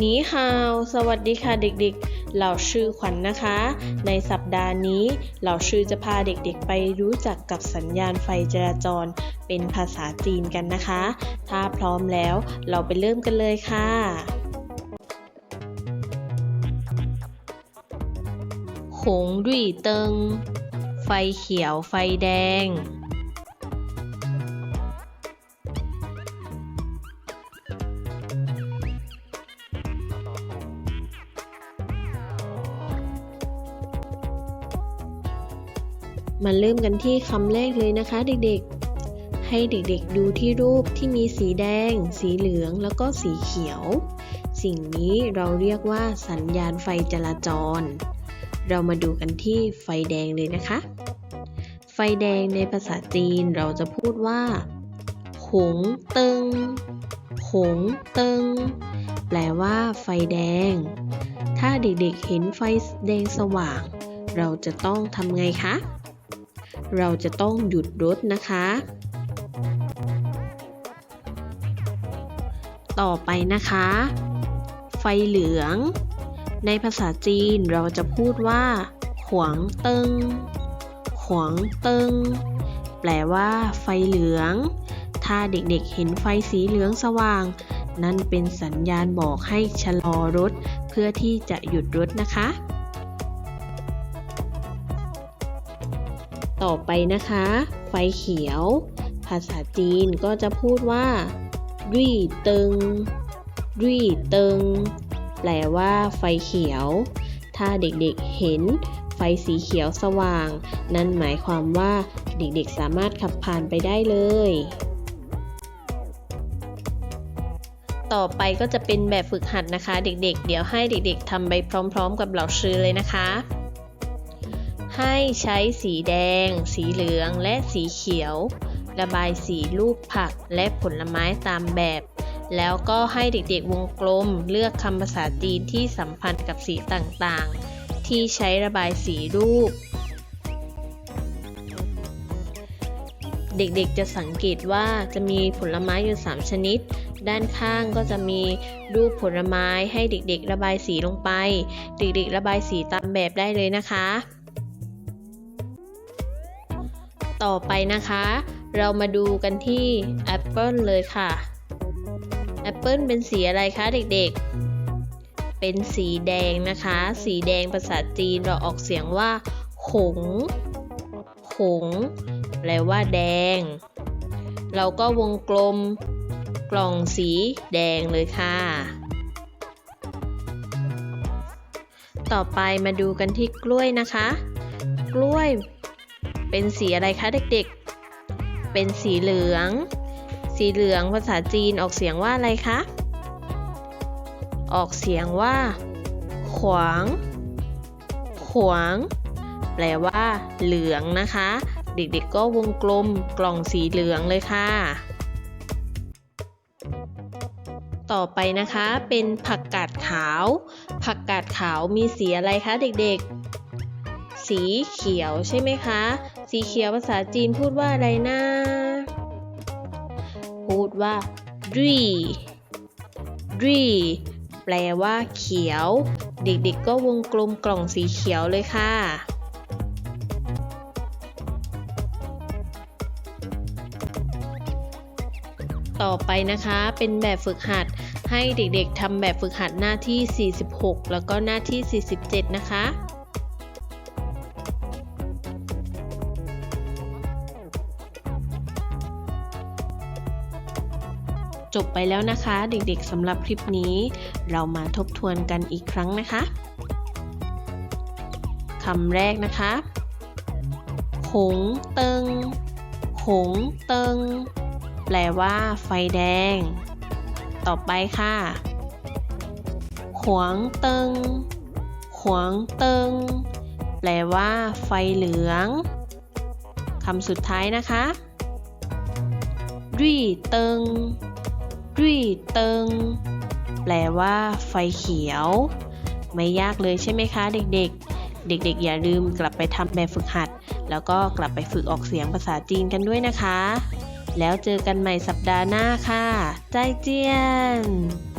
นีฮาว สวัสดีค่ะเด็กๆ เหล่าชื่อขวัญนนะคะ ในสัปดาห์นี้ เหล่าชื่อจะพาเด็กๆ ไปรู้จักกับสัญญาณไฟจราจร เป็นภาษาจีนกันนะคะ ถ้าพร้อมแล้วเราไปเริ่มกันเลยค่ะ หงรุ่ยเติง ไฟเขียวไฟแดง มาเริ่มกันที่คำแรกเลยนะคะเด็กๆ ให้เด็กๆดูที่รูปที่มีสีแดง สีเหลืองแล้วก็สีเขียว สิ่งนี้เราเรียกว่าสัญญาณไฟจราจร เรามาดูกันที่ไฟแดงเลยนะคะ ไฟแดงในภาษาจีนเราจะพูดว่า หงเติง หงเติง แปลว่าไฟแดง ถ้าเด็กๆเห็นไฟแดงสว่าง เราจะต้องทำไงคะ เราจะต้องหยุดรถนะคะ ต่อไปนะคะ ไฟเหลือง ในภาษาจีนเราจะพูดว่า ขวางเติง ขวางเติง แปลว่า ไฟเหลือง ถ้าเด็กๆเห็นไฟสีเหลืองสว่าง นั่นเป็นสัญญาณบอกให้ชะลอรถ เพื่อที่จะหยุดรถนะคะ ต่อไปนะคะ ไฟเขียว ภาษาจีนก็จะพูดว่ารี่เติงรี่เติง แปลว่าไฟเขียว ถ้าเด็กๆเห็นไฟสีเขียวสว่าง นั่นหมายความว่าเด็กๆสามารถขับผ่านไปได้เลย ต่อไปก็จะเป็นแบบฝึกหัดนะคะ เด็กๆ เดี๋ยวให้เด็กๆทำไปพร้อม ๆ กับเหล่าชื่อเลยนะคะ ให้ใช้สีแดง สีเหลืองและสีเขียว ระบายสีรูปผักและผลไม้ตามแบบ แล้วก็ให้เด็กๆวงกลมเลือกคำภาษาจีนที่สัมพันธ์กับสีต่างๆ ที่ใช้ระบายสีรูป เด็กๆจะสังเกตว่าจะมีผลไม้อยู่ 3 ชนิดด้านข้างก็จะมีรูปผลไม้ให้เด็กๆ ระบายสีลงไป เด็กๆ ระบายสีตามแบบได้เลยนะคะ ต่อไปนะคะ เรามาดูกันที่แอปเปิลเลยค่ะแอปเปิลเป็นสีอะไรคะเด็กๆ เป็นสีแดงนะคะ สีแดงภาษาจีนเราออกเสียงว่า หง หง แปลว่าแดง เราก็วงกลมกล่องสีแดงเลยค่ะ ต่อไปมาดูกันที่กล้วยนะคะ กล้วย เป็นสีอะไรคะเด็กๆ เป็นสีเหลือง สีเหลืองภาษาจีนออกเสียงว่าอะไรคะ ออกเสียงว่า ขวาง ขวาง แปลว่าเหลืองนะคะ เด็กๆก็วงกลมกล่องสีเหลืองเลยค่ะ ต่อไปนะคะเป็นผักกาดขาว ผักกาดขาวมีสีอะไรคะเด็กๆ สีเขียวใช่ไหมคะ สีเขียวภาษาจีนพูดว่าอะไรนะ พูดว่ารีรีแปลว่าเขียว เด็กๆก็วงกลมกล่องสีเขียวเลยค่ะ ต่อไปนะคะเป็นแบบฝึกหัดให้เด็กๆทำแบบฝึกหัดหน้าที่ 46 แล้วก็หน้าที่ 47 นะคะ จบไปแล้วนะคะ เด็กๆสำหรับคลิปนี้ เรามาทบทวนกันอีกครั้งนะคะคำแรกนะคะหงเติงหงเติง แปลว่าไฟแดง ต่อไปค่ะขวางเติงขวางเติง แปลว่า ไฟเหลืองคำสุดท้ายนะคะรีเติง รี่เติง แปลว่าไฟเขียว ไม่ยากเลยใช่ไหมคะ เด็กๆ เด็กๆ อย่าลืมกลับไปทำแบบฝึกหัด แล้วก็กลับไปฝึกออกเสียงภาษาจีนกันด้วยนะคะ แล้วเจอกันใหม่สัปดาห์หน้าค่ะ ใจเจียน